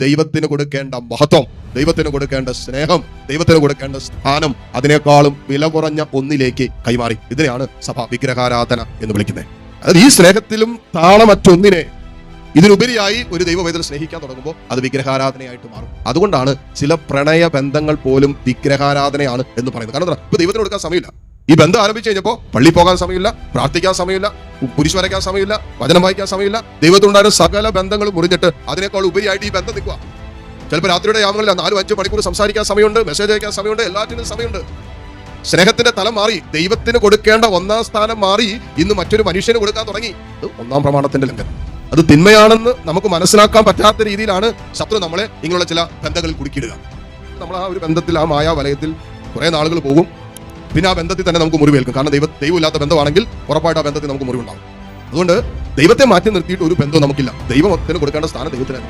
ദൈവത്തിന് കൊടുക്കേണ്ട മഹത്വം ദൈവത്തിന് കൊടുക്കേണ്ട സ്നേഹം ദൈവത്തിന് കൊടുക്കേണ്ട സ്ഥാനം അതിനേക്കാളും വില കുറഞ്ഞ ഒന്നിലേക്ക് കൈമാറി. ഇതിനെയാണ് സഭ വിഗ്രഹാരാധന എന്ന് വിളിക്കുന്നത്. അതായത് ഈ സ്നേഹത്തിലും താളമറ്റൊന്നിനെ ഇതിനുപരിയായി ഒരു ദൈവവേദന സ്നേഹിക്കാൻ തുടങ്ങുമ്പോൾ അത് വിഗ്രഹാരാധനയായിട്ട് മാറും. അതുകൊണ്ടാണ് ചില പ്രണയ ബന്ധങ്ങൾ പോലും വിഗ്രഹാരാധനയാണ് എന്ന് പറയുന്നത്. കാരണം ഇപ്പൊ ദൈവത്തിന് കൊടുക്കാൻ സമയമില്ല. ഈ ബന്ധം ആരംഭിച്ചു കഴിഞ്ഞപ്പോൾ പള്ളി പോകാൻ സമയമില്ല പ്രാർത്ഥിക്കാൻ സമയമില്ല കുരിശ് വരയ്ക്കാൻ സമയമില്ല വചനം വായിക്കാൻ സമയമില്ല. ദൈവത്തിനുണ്ടായിരുന്ന സകല ബന്ധങ്ങൾ മുറിഞ്ഞിട്ട് അതിനേക്കാൾ ഉപരിയായിട്ട് ഈ ബന്ധം നിൽക്കുക. ചിലപ്പോൾ രാത്രിയുടെ യാമങ്ങളിൽ നാലും അഞ്ച് മണിക്കൂർ സംസാരിക്കാൻ സമയമുണ്ട് മെസ്സേജ് അയക്കാൻ സമയമുണ്ട് എല്ലാറ്റിനും സമയമുണ്ട്. സ്നേഹത്തിന്റെ തലം മാറി ദൈവത്തിന് കൊടുക്കേണ്ട ഒന്നാം സ്ഥാനം മാറി ഇന്ന് മറ്റൊരു മനുഷ്യന് കൊടുക്കാൻ തുടങ്ങി. അത് ഒന്നാം പ്രമാണത്തിന്റെ ലംഘനം. അത് തിന്മയാണെന്ന് നമുക്ക് മനസ്സിലാക്കാൻ പറ്റാത്ത രീതിയിലാണ് ശത്രു നമ്മളെ ഇങ്ങനെയുള്ള ചില ബന്ധങ്ങളിൽ കുടുക്കിയിടുക. നമ്മൾ ആ ഒരു ബന്ധത്തിൽ ആ മായാ വലയത്തിൽ കുറെ നാളുകൾ പോകും. പിന്നെ ആ ബന്ധത്തിൽ തന്നെ നമുക്ക് മുറിവേൽക്കും കാരണം ദൈവ ദൈവമില്ലാത്ത ബന്ധമാണെങ്കിൽ ഉറപ്പായിട്ട് ആ ബന്ധത്തിൽ നമുക്ക് മുറിവുണ്ടാവും. അതുകൊണ്ട് ദൈവത്തെ മാറ്റി നിർത്തിയിട്ട് ഒരു ബന്ധവും നമുക്കില്ല. ദൈവത്തിന് കൊടുക്കേണ്ട സ്ഥാനം ദൈവത്തിന്